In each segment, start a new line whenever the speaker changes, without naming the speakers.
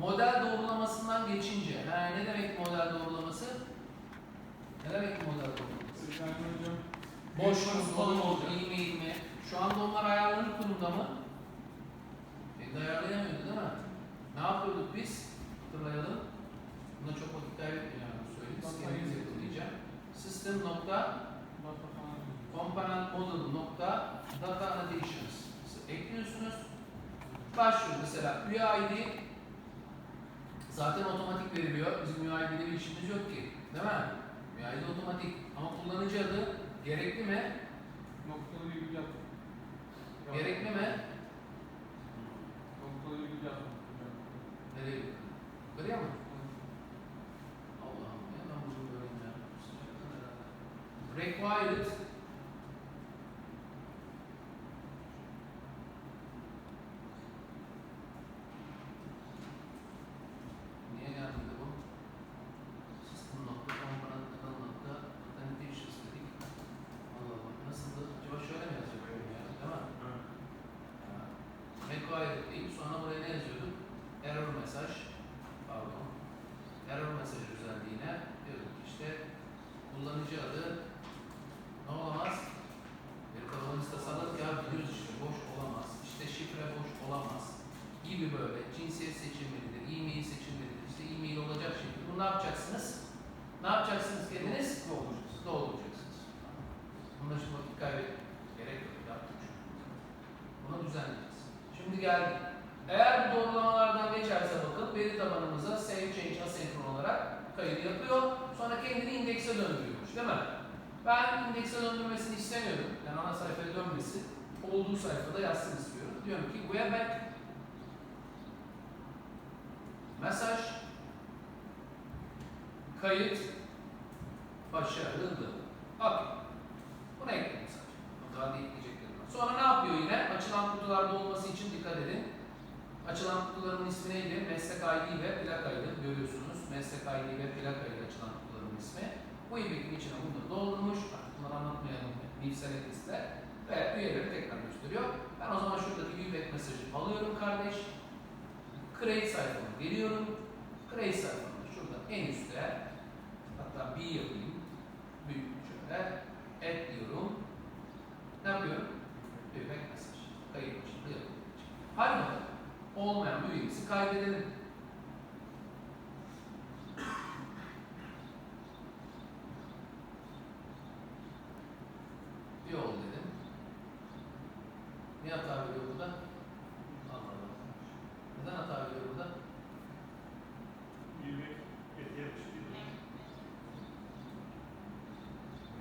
Model doğrulamasından geçince. Ha, ne demek model doğrulaması? Ne demek model doğrulaması?
Yani hocam.
Boş mu,
büyük
dolu mu,
olacak.
iyi mi, iyi mi? Şu anda onlar ayarlanıp durumda mı? E, ayarlayamıyordu değil mi? Ne yapıyorduk biz? Hatırlayalım. Buna çok vakit kaybetmeyeceğim söyleyeyim.
Hayır.
yapılayacağım. System nokta component model nokta data annotations ekliyorsunuz. Başlıyor mesela UID zaten otomatik veriliyor. Bizim ile bir işimiz yok ki. Değil mi? UID otomatik. Ama kullanıcı adı gerekli mi?
Noktalı virgül yaptım.
Gerekli mi?
Noktalı virgül yaptım.
Nereye? Görüyor musun? Allah'ım ya ben bunu göreyim ya. Required Niye gelmedi bu? System nokta component nokta nokta authentications dedik. Allah Allah nasıldı? Acaba şöyle mi yazacak böyle ya? Değil mi? Ha. Required deyip sonra buraya ne yazıyorduk? Error mesaj. Pardon. Error mesaj özelliğine diyorduk ki işte kullanıcı adı ne olamaz? Bir kalanı tasalık ya biliyoruz işte boş olamaz. İşte şifre boş olamaz. Gibi böyle cinsiyet seçilmelidir, e-mail seçilmelidir. İşte e-mail olacak şekilde. Bunu ne yapacaksınız? Ne yapacaksınız kendiniz?
Dolduracağız.
Dolduracaksınız. Bunda şimdi vakit kaybetmek gerek yok. Yaptık çünkü. Bunu düzenleyeceğiz. Şimdi geldik. Eğer bu doğrulamalardan geçerse bakın veri tabanımıza save change asenkron olarak kaydı yapıyor. Sonra kendini indekse döndürüyormuş değil mi? Ben indekse döndürmesini istemiyorum. Yani ana sayfaya dönmesi olduğu sayfada yazsın istiyorum. Diyorum ki webback mesaj kayıt başarılı. Okey. Bunu ekledim sadece. Da ekleyeceklerim var. Sonra ne yapıyor yine? Açılan kutularda olması için dikkat edin. Açılan kutuların ismi neydi? Meslek ID ve plakaydı. Görüyorsunuz. Meslek ID ve plakaydı açılan kutuların ismi. Bu ibekin içine bunu doldurmuş. Artık bunları anlatmayalım. Bilsel etisler. Ve üyeleri tekrar gösteriyor. Ben o zaman şuradaki üyelik mesajı alıyorum kardeş. Create sayfama geliyorum. Create sayfamda şurada en üstte hatta bir yapayım. Büyük şöyle add diyorum. Ne yapıyorum? Üyelik mesaj. Kayıt başında yapıyorum. Bakalım. Olmayan bir üyemizi kaydedelim. Üye ol dedim. Ne hata veriyor burada? Allah Allah. Neden hata veriyor burada?
Yürümek ete yapışıyor.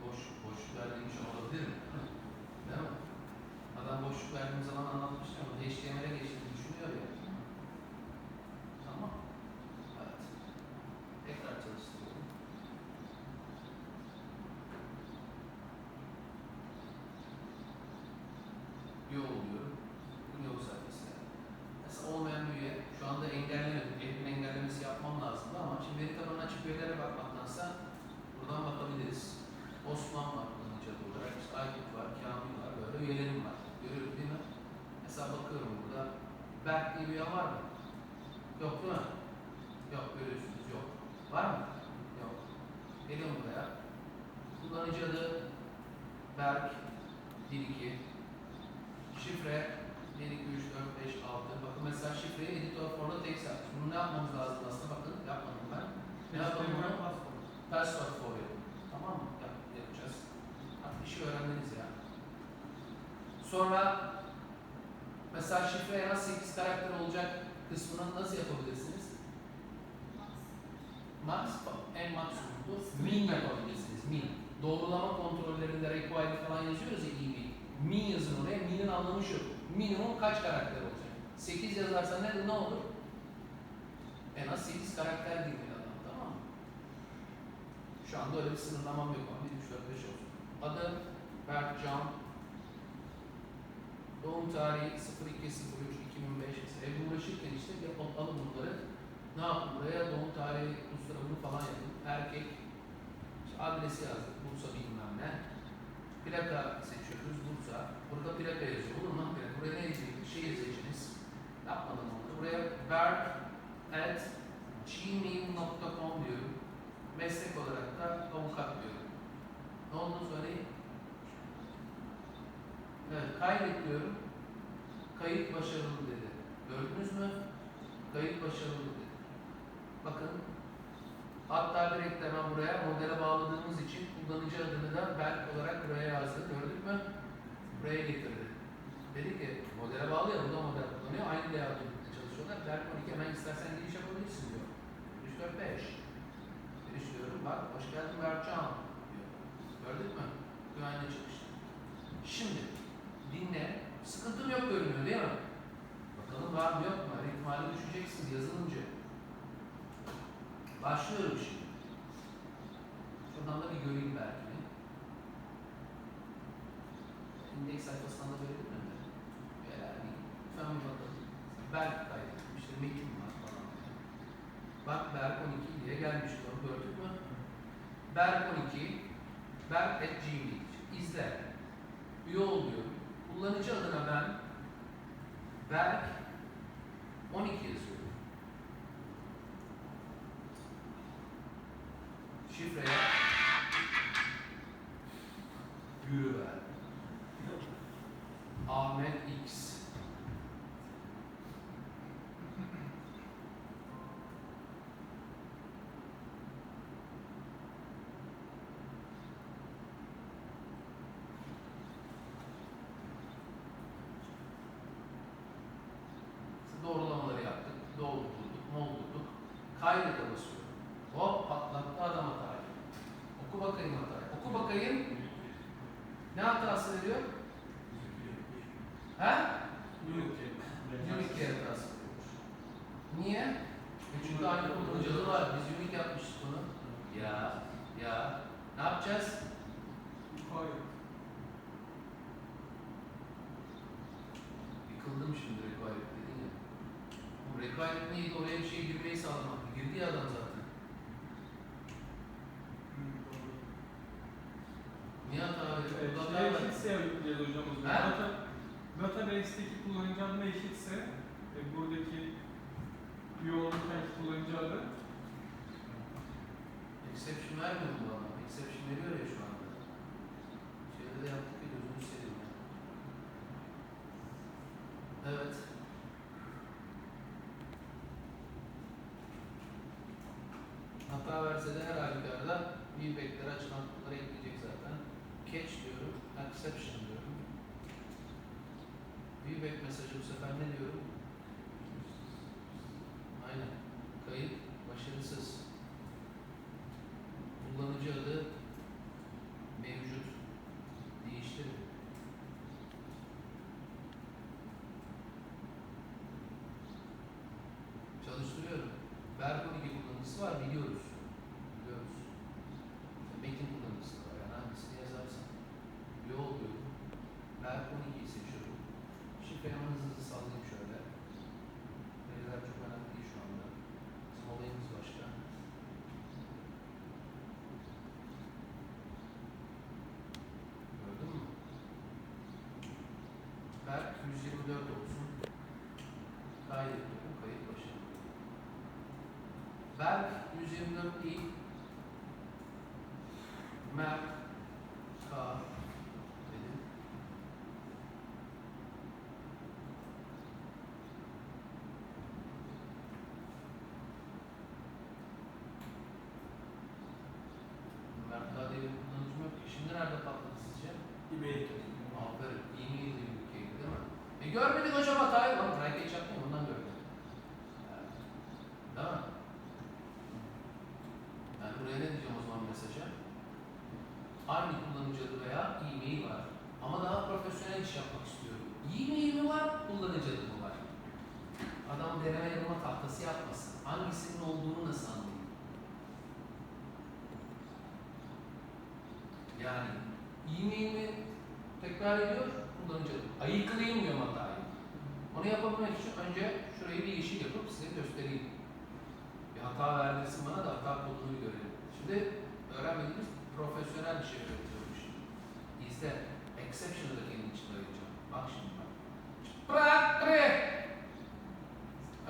Boş, boş verdiğim şey olabilir mi? Değil mi? Adam boşluk verdiğim zaman anlatmıştım ama HTML'e geçtiğini düşünüyor ya. Tamam. Evet. Tekrar çalıştırıyorum. Üye oluyorum. Üye ol sayfası. Mesela olmayan bir üye, şu anda engellemedim. Elimin engellemesi yapmam lazımdı ama şimdi veri tabanına açıp üyelere bakmaktansa buradan bakabiliriz. Osman var kullanıcı adı olarak, işte Aykut var, Kamil var, böyle üyelerim var. Görüyoruz değil mi? Mesela bakıyorum burada, Berk diye bir üye var mı? Yok değil mi? Yok, görüyorsunuz yok. Var mı? Yok. Geliyorum buraya. Kullanıcı adı Berk 12 Şifre 1, 2, 3, 4, 5, 6. Bakın mesela şifreyi editor for'da tek yapmış. Bunu ne yapmamız lazım aslında? Bakın yapmadım ben. Ne yapalım bunu? Password for yapalım. Tamam mı? Yap, yapacağız. Artık işi öğrendiniz ya. Sonra mesela şifre en az 8 karakter olacak kısmını nasıl yapabilirsiniz? Max, en maksimum. Min yapabilirsiniz. Min. Doğrulama kontrollerinde required falan yazıyoruz ya iyi min. Yazın oraya. Min'in anlamı şu. Minimum kaç karakter olacak? 8 yazarsan ne, ne olur? En az 8 karakter değil mi adam tamam mı? Şu anda öyle bir sınırlamam yok ama 1, 3, 4, 5 olsun. Adı Berkcan. Doğum tarihi 02 03 2005 mesela. Evde uğraşırken işte yapalım alın bunları. Ne yapın buraya? Doğum tarihi, usturamını falan yapın. Erkek. İşte adresi yazdık. Bursa bilmem ne. Plaka seçiyoruz. Bursa. Burada plaka yazıyor. Olur mu? lan plaka? Buraya ne yazacaksınız? Şehir seçiniz. Yapmadım onu. Buraya Berk at gmail.com diyorum. Meslek olarak da avukat diyorum. Ne olduğunu söyleyin. Evet, kaydet diyorum. Kayıt başarılı dedi. Gördünüz mü? Kayıt başarılı dedi. Bakın. Hatta direkt hemen buraya modele bağladığımız için kullanıcı adını da Berk olarak buraya yazdı. Gördük mü? Buraya getirdi. Dedi ki modele bağlayalım. Bu da model kullanıyor. Aynı layout birlikte çalışıyorlar. Berk 12 hemen istersen giriş yapabilirsin diyor. 3, 4, 5. Giriş diyorum. Bak hoş geldin Berkcan diyor. Gördük mü? Güvenli çalıştı. Şimdi dinle. Sıkıntım yok görünüyor değil mi? Bakalım var mı yok mu? İhtimali düşeceksiniz yazılımcı. Başlıyorum şimdi. Şuradan da bir göreyim belki. İndeks sayfasından da verebilir miyim? Lütfen bir bakalım. Metin var falan. Bak Berk 12 diye gelmiş onu gördük mü? Berk 12 Berk at Gmail. İzle. Üye ol diyorum. Kullanıcı adına ben Berk 12 yazıyorum. Şifreye yürü ver. Ahmet Kaydete basıyorum. Hop patlattı adam hatayı. Oku bakayım hatayı. Oku bakayım. Ne hatası veriyor? He? Unique hatası veriyor. Niye? E çünkü aynı kullanıcı adı var. Biz unique yapmışız bunu. Ya, ya. Ne yapacağız?
Hayır.
Yıkıldım şimdi required dedin ya. Bu required neydi? Oraya bir şey girmeyi sağlamak. Girdi ya adam zaten. Niye hata veriyor?
Evet,
Burada
şey
hata var.
Eşitse yapacağız hocam o zaman.
Ha?
Data, database'deki kullanıcı adına eşitse e, buradaki olurkenki kullanıcı adı
Exception vermiyor mu bu adam? Exception veriyor ya şu anda. Şeyde de yaptık ya gözünü seveyim ya. Evet. Hata verse de her halükarda feedbackleri açılan kutulara ekleyecek zaten. Catch diyorum, exception diyorum. Feedback mesajı bu sefer ne diyorum? Aynen. Kayıt başarısız. Kullanıcı adı mevcut. Değiştirin. Çalıştırıyorum. Berk 12 kullanıcısı var. Biliyoruz. Metin kullanıcısı var. Yani hangisini yazarsan. Yol diyorum. Berk 12'yi seçiyorum. Şifre hemen hızlı hızlı sallayayım şöyle. Veriler çok önemli değil şu anda. Bizim olayımız başka. Gördün mü? Berk 124 olsun. Kaydet dedim, kayıt başarılı. Berk 124 değil. Mert K dedim. Mert K diye bir kullanıcım yok ki. Şimdi nerede patladı sizce?
E-mail
Aferin. İyi miydi ülkeydi değil mi? E görmedik hocam hatayı. Lan try catch yapmayın ondan görmedim. Evet. Değil mi? Yani buraya ne diyeceğim o zaman mesaja? Aynı kullanıcı adı veya e-mail var. Ama daha profesyonel iş yapmak istiyorum. E-mail mi var, kullanıcı adı mı var? Adam deneme yanılma tahtası yapmasın. Hangisinin olduğunu nasıl anlayayım? Yani mi tekrar ediyor, kullanıcı diyorum hatayı. Onu yapabilmek için önce şurayı bir yeşil yapıp size göstereyim. Bir hata verdirsin bana da hata kodunu görelim. Şimdi öğrenmediğimiz profesyonel bir şey öğretiyorum şimdi. İzle. Exception'ı da kendi içinde arayacağım. Bak şimdi bak. Buraya.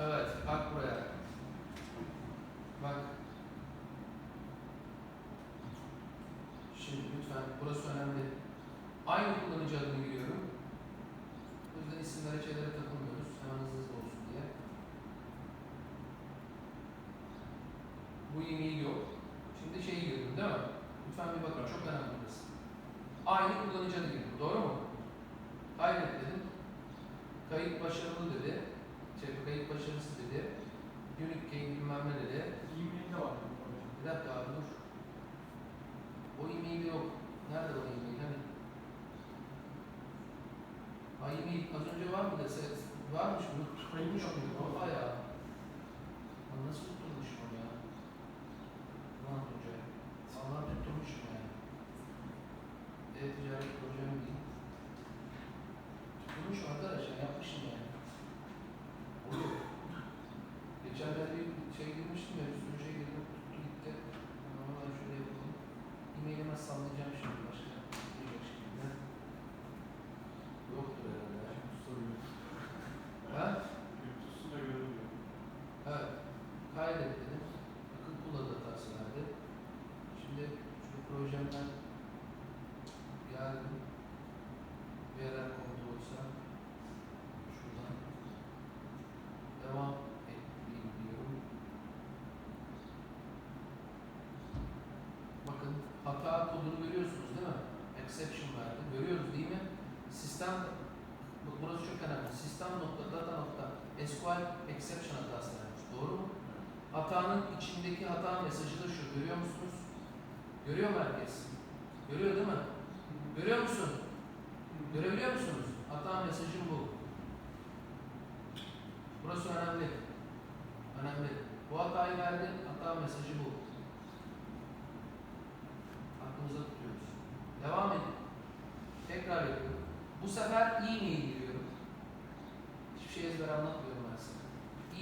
Evet, bak buraya. Bak. Şimdi lütfen, burası önemli. Aynı kullanıcı adını giriyorum. O yüzden isimlere şeylere takılmıyoruz. Hemen hızlı hızlı olsun diye. Bu yemeği yok. Şimdi şeyi girdim değil mi? Lütfen bir bakın, çok önemli burası. Aynı kullanıcı adı girdim, doğru mu? Kaydet dedim. Kayıt başarılı dedi. Şey, kayıt başarısı dedi. Unique key bilmem ne dedi.
E-mail de var.
Bir dakika abi dur. O e-mail yok. Nerede o e-mail? Hani? Ha e-mail az önce var mı dese varmış mı? Muydu? Oha ya. Lan nasıl tutturmuşum onu ya? Lan hoca. Allah tutturmuşum yani. E-ticaret projem değil. Tutturmuşum arkadaşlar yapmışım yani. Oluyor. Geçenlerde bir şey girmiştim ya, bir sürü şey girdim, tuttu gitti. Ama ben şöyle yapalım. E-mailime sallayacağım şimdi başka. Bir başka şekilde. Yoktur herhalde. ya.
Soruyor.
Ha?
Yurtdusu da görülüyor.
Evet. Kaydet dedim. Akıl kula datası verdi. Şimdi şu projemden geldim. Bir yerler kontrolsa şuradan devam etmeyeyim diyorum. Bakın hata kodunu görüyorsunuz değil mi? Exception verdi. Görüyoruz değil mi? Sistem Bak burası çok önemli. Sistem nokta data nokta SQL exception hatası vermiş. Doğru mu? Hatanın içindeki hata mesajı da şu. Görüyor musunuz? Görüyor mu herkes? Görüyor değil mi? Görüyor musun? Görebiliyor musunuz? Hata mesajım bu. Burası önemli. Önemli. Bu hatayı verdi. Hata mesajı bu. Aklımıza tutuyoruz. Devam edin. Tekrar yapıyorum. Bu sefer e-mail giriyorum. Hiçbir şey ezber anlatmıyorum.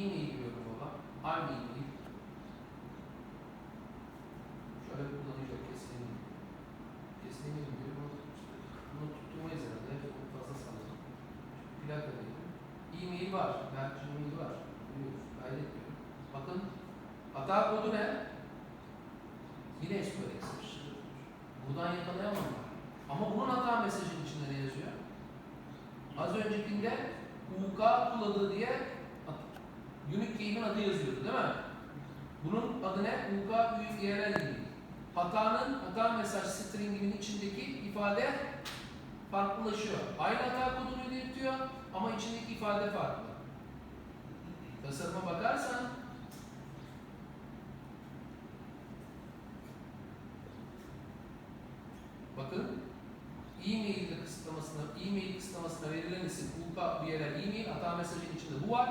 E-mail giriyorum baba. Aynı e-mail. Şöyle bir kullanıcı kesinlikle. Kesinlikle diyor. Bunu, bunu tutturmayız herhalde. Çok fazla salladım. Plaka diyelim. E-mail var. Belki e-mail var. Biliyoruz. Kaydediyorum. Bakın hata kodu ne? Yine SQL exception. Buradan yakalayamam ben. Ama bunun hata mesajının içinde ne yazıyor? Az öncekinde UK kuladı diye unique key'in adı yazıyordu değil mi? Bunun ne? UK URL değil. Hatanın, hata mesaj stringinin içindeki ifade farklılaşıyor. Aynı hata kodunu iletiyor ama içindeki ifade farklı. Tasarıma bakarsan bakın e-mail kısıtlamasına, e-mail kısıtlamasına verilen isim UK URL e-mail hata mesajının içinde bu var.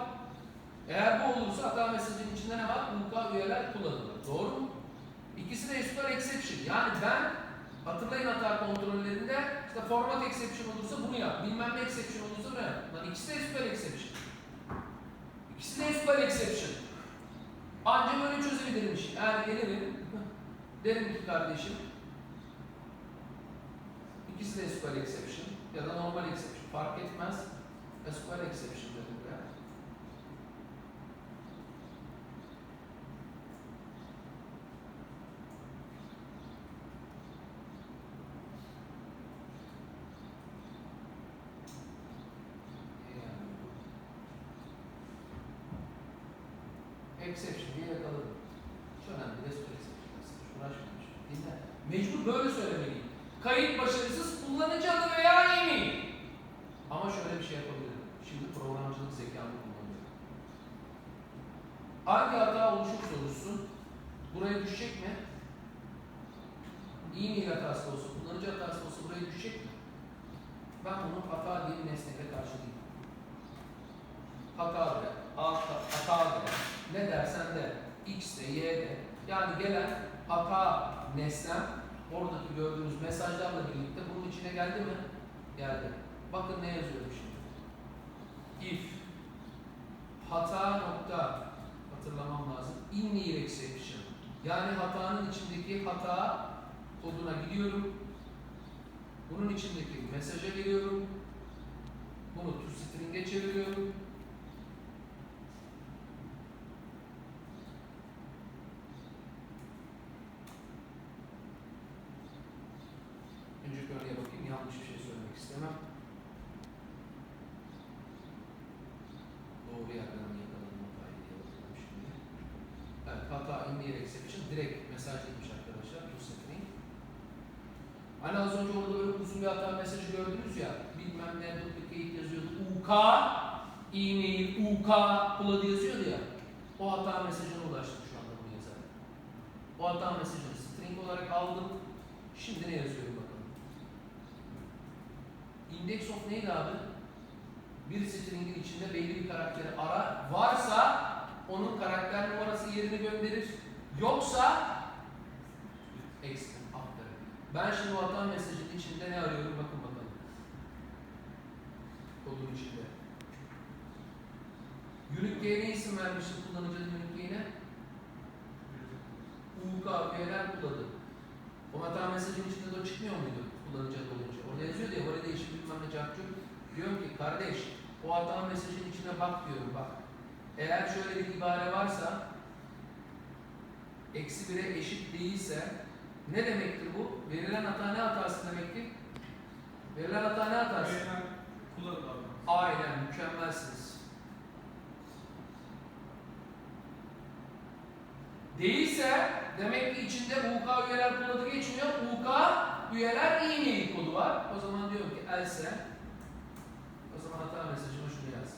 Eğer bu olursa hata mesajının içinde ne var? UK URL kullanılır. Doğru mu? İkisi de SQL exception. Yani ben hatırlayın hata kontrollerinde işte format exception olursa bunu yap. Bilmem ne exception olursa bunu yap. Lan ikisi de SQL exception. İkisi de SQL exception. Ancak böyle işi. Eğer gelirim derim ki kardeşim İkisi de SQL exception ya da normal exception fark etmez. SQL exception dedim buraya. Yani. Exception diye yakaladım. Hiç önemli değil. SQL exception. Uğraşmamış. Dinle. Mecbur böyle söylemeliyim. Kayıt başarısız kullanıcı adı veya e-mail. Ama şöyle bir şey yapabilirim. Şimdi programcılık zekamı kullanıyorum. Hangi hata oluşursa oluşsun buraya düşecek mi? E-mail hatası olsa, kullanıcı hatası olsa buraya düşecek mi? Ben bunu hata diye bir nesneyle karşılayayım. Hata de, hata, hata de, ne dersen de, x de, y de. Yani gelen hata nesnem oradaki gördüğünüz mesajlarla birlikte bunun içine geldi mi? Geldi. Bakın ne yazıyorum şimdi. If hata nokta hatırlamam lazım. In near exception. Yani hatanın içindeki hata koduna gidiyorum. Bunun içindeki mesaja giriyorum. Bunu to string'e çeviriyorum. İstemem. Doğru yerden yakaladım hatayı diye bakıyorum şimdi. Evet, hata the exception direkt mesaj etmiş arkadaşlar. To string. Hani az önce orada böyle uzun bir hata mesajı gördünüz ya. Bilmem ne duplicate yazıyordu. UK e-mail UK puladı yazıyordu ya. O hata mesajına ulaştım şu anda bunu yazarak. O hata mesajını string olarak aldım. Şimdi ne yazıyorum bakalım. Index of neydi abi? Bir stringin içinde belli bir karakteri ara. Varsa onun karakter numarası yerini gönderir. Yoksa ekstra aferin. Ben şimdi o hata mesajının içinde ne arıyorum bakın bakalım. Kodun içinde. Unique ne isim vermiştim kullanıcının unique key'ine? UK üyeler kuladı. O hata mesajının içinde de çıkmıyor muydu kullanıcı olunca? Orada yazıyor ya validation bilmem ne capture. Diyorum ki kardeş o hata mesajının içine bak diyorum bak. Eğer şöyle bir ibare varsa eksi 1'e eşit değilse ne demektir bu? Verilen hata ne hatası demektir? Verilen hata ne hatası?
Verilen davranış.
Aynen mükemmelsiniz. Değilse demek ki içinde UK üyeler kodu geçmiyor. UK üyeler e-mail kodu var. O zaman diyorum ki else o zaman hata mesajıma şunu yaz.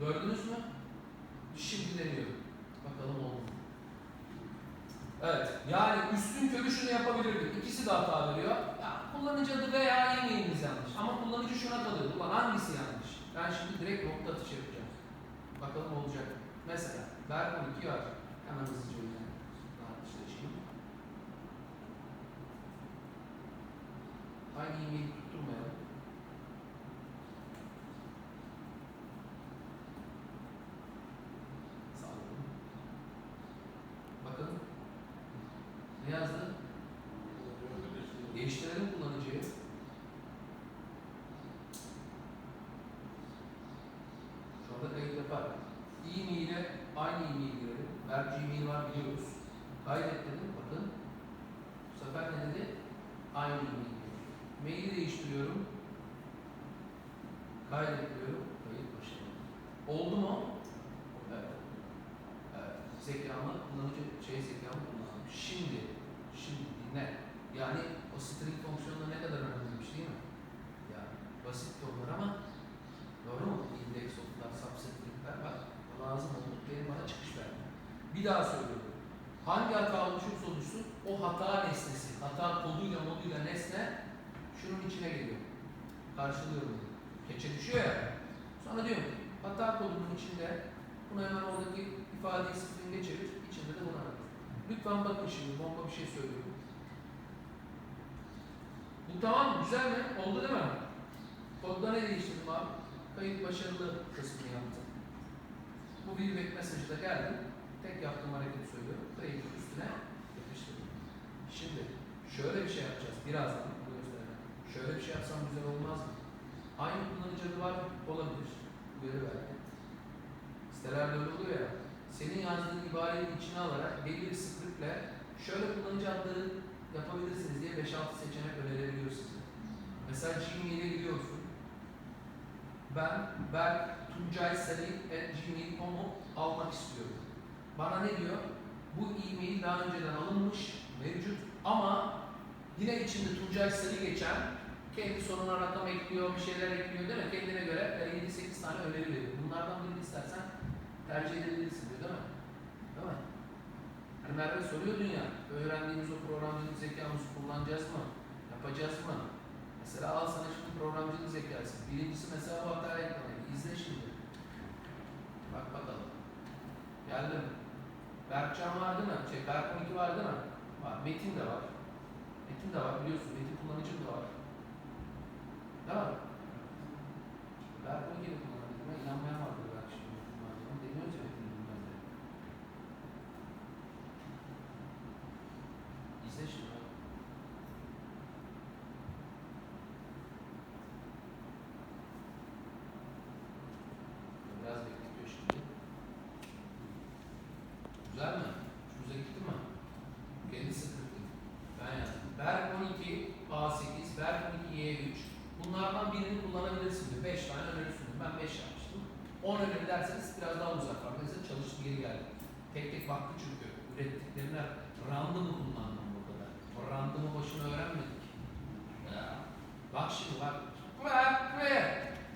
Gördünüz mü? Şimdi deniyorum. Bakalım oldu? Evet. Yani üstün körü şunu yapabilirdik. İkisi de hata veriyor. Ya, kullanıcı adı veya e-mailiniz yanlış. Ama kullanıcı şuna kalıyor. Ulan hangisi yanlış? Ben şimdi direkt nokta atışı yapacağım. Bakalım olacak. mı? Mesela Berkon 2 var. Hemen hızlıca yüzden seçeyim. Aynı e-mail tutturmayalım. Sağlayalım. Bakın. Ne yazdı? Değiştirelim kullanıcıyı. Şu anda kayıt yapar. E-mail'e aynı e-mail girelim. Ver Gmail var biliyoruz. Kaydet. Bakın. Bu sefer ne dedi? Aynı giriyor. Maili değiştiriyorum. Kaydet diyorum. Kayıt başladı. Oldu mu? Evet. Evet. Zekamı kullanıcı şey zekamı kullandım. Şimdi, şimdi dinle. Yani o string fonksiyonu ne kadar önemliymiş değil mi? Yani basit de onlar ama doğru mu? Index of'lar, subset'ler bak lazım oldu. Benim bana çıkış verdi. Bir daha söylüyorum. Hangi hata oluşursa oluşsun o nesnesi, hata koduyla moduyla nesne şunun içine geliyor. Karşılıyorum. Keçe düşüyor ya. Sonra diyorum ki hata kodunun içinde bunu hemen oradaki ifadeyi string'e çevir. içinde de bunu arat. Lütfen bakın şimdi bomba bir şey söylüyorum. Bu tamam mı? Güzel mi? Oldu değil mi? Kodda ne değiştirdim abi? Kayıt başarılı kısmını yaptım. Bu bir mesajı da geldi. Tek yaptığım hareketi söylüyorum. Kayıtın üstüne. Şimdi şöyle bir şey yapacağız. Birazdan bunu göstereceğim. Şöyle bir şey yapsam güzel olmaz mı? Aynı kullanıcı adı var olabilir. Uyarı verdi. Sitelerde öyle oluyor ya. Senin yazdığın ibareyi içine alarak belli bir scriptle şöyle kullanıcı adları yapabilirsiniz diye 5-6 seçenek önerebiliyor size. Mesela Gmail'e giriyorsun. Ben Berk Tuncay Sarı gmail.com'u almak istiyorum. Bana ne diyor? Bu e-mail daha önceden alınmış, mevcut ama yine içinde Tuncay Sarı geçen kendi sonuna rakam ekliyor, bir şeyler ekliyor değil mi? Kendine göre 7-8 tane öneri veriyor. Bunlardan birini istersen tercih edebilirsin diyor değil mi? Değil mi? Hani Merve soruyordun ya, öğrendiğimiz o programcılık zekamızı kullanacağız mı? Yapacağız mı? Mesela al sana şimdi programcılık zekası. Birincisi mesela bu hataya eklemeyi. İzle şimdi. Bak bakalım. Geldi mi? Berkcan var değil mi? Şey, Berk 12 var değil? Var. Metin de var. Metin de var biliyorsun. Metin kullanıcım da var. Değil mi? Berk 12 de kullanıcım. İnanmayan vardır belki şimdi. Kullanıcım. Deniyoruz ya Metin bilmem ne. İzle şimdi. bak. Biraz bekletiyor şimdi. Güzel mi? Şu Y2, Y3. Bunlardan birini kullanabilirsin diyor. 5 tane öneri sundum. Ben 5 yapmıştım. 10 öneri derseniz biraz daha uzak var. Mesela çalıştı geri geldi. Tek tek baktı çünkü. Ürettiklerine randomu kullandım burada da. O randomu boşuna öğrenmedik. Bak şimdi bak.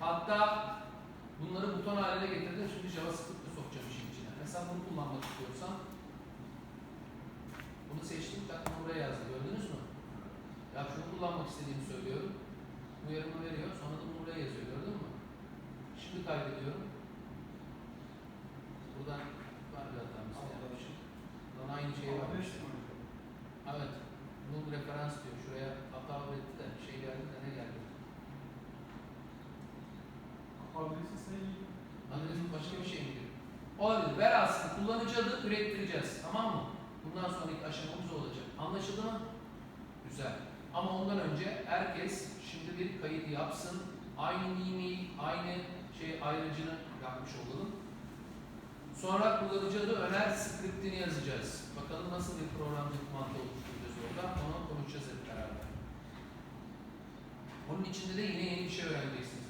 Hatta bunları buton haline getirdim. Şimdi JavaScript'te sokacağım işin içine. Mesela bunu kullanmak istiyorsam bunu seçtim. Zaten buraya yazdı. Gördünüz mü? Ya şunu kullanmak istediğimi söylüyorum. Uyarımı veriyor. Sonra da bunu buraya yazıyor. Gördün mü? Şimdi kaydediyorum. Buradan var bir hatamız yapmışım. Buradan aynı şeyi yapmıştım. Evet. Null referans diyor. Şuraya hata üretti de şey geldi de ne geldi?
Adresi sayı
Adresin başka bir şey mi diyor? Olabilir. Ver aslında kullanıcı adı ürettireceğiz. Tamam mı? Bundan sonraki aşamamız olacak. Anlaşıldı mı? Güzel. Ama ondan önce herkes şimdi bir kayıt yapsın. Aynı e-mail, aynı şey ayrıcını yapmış olalım. Sonra kullanıcı adı öner skriptini yazacağız. Bakalım nasıl bir programcılık mantığı oluşturacağız orada. Onu konuşacağız hep beraber. Onun içinde de yine yeni bir şey öğreneceksiniz.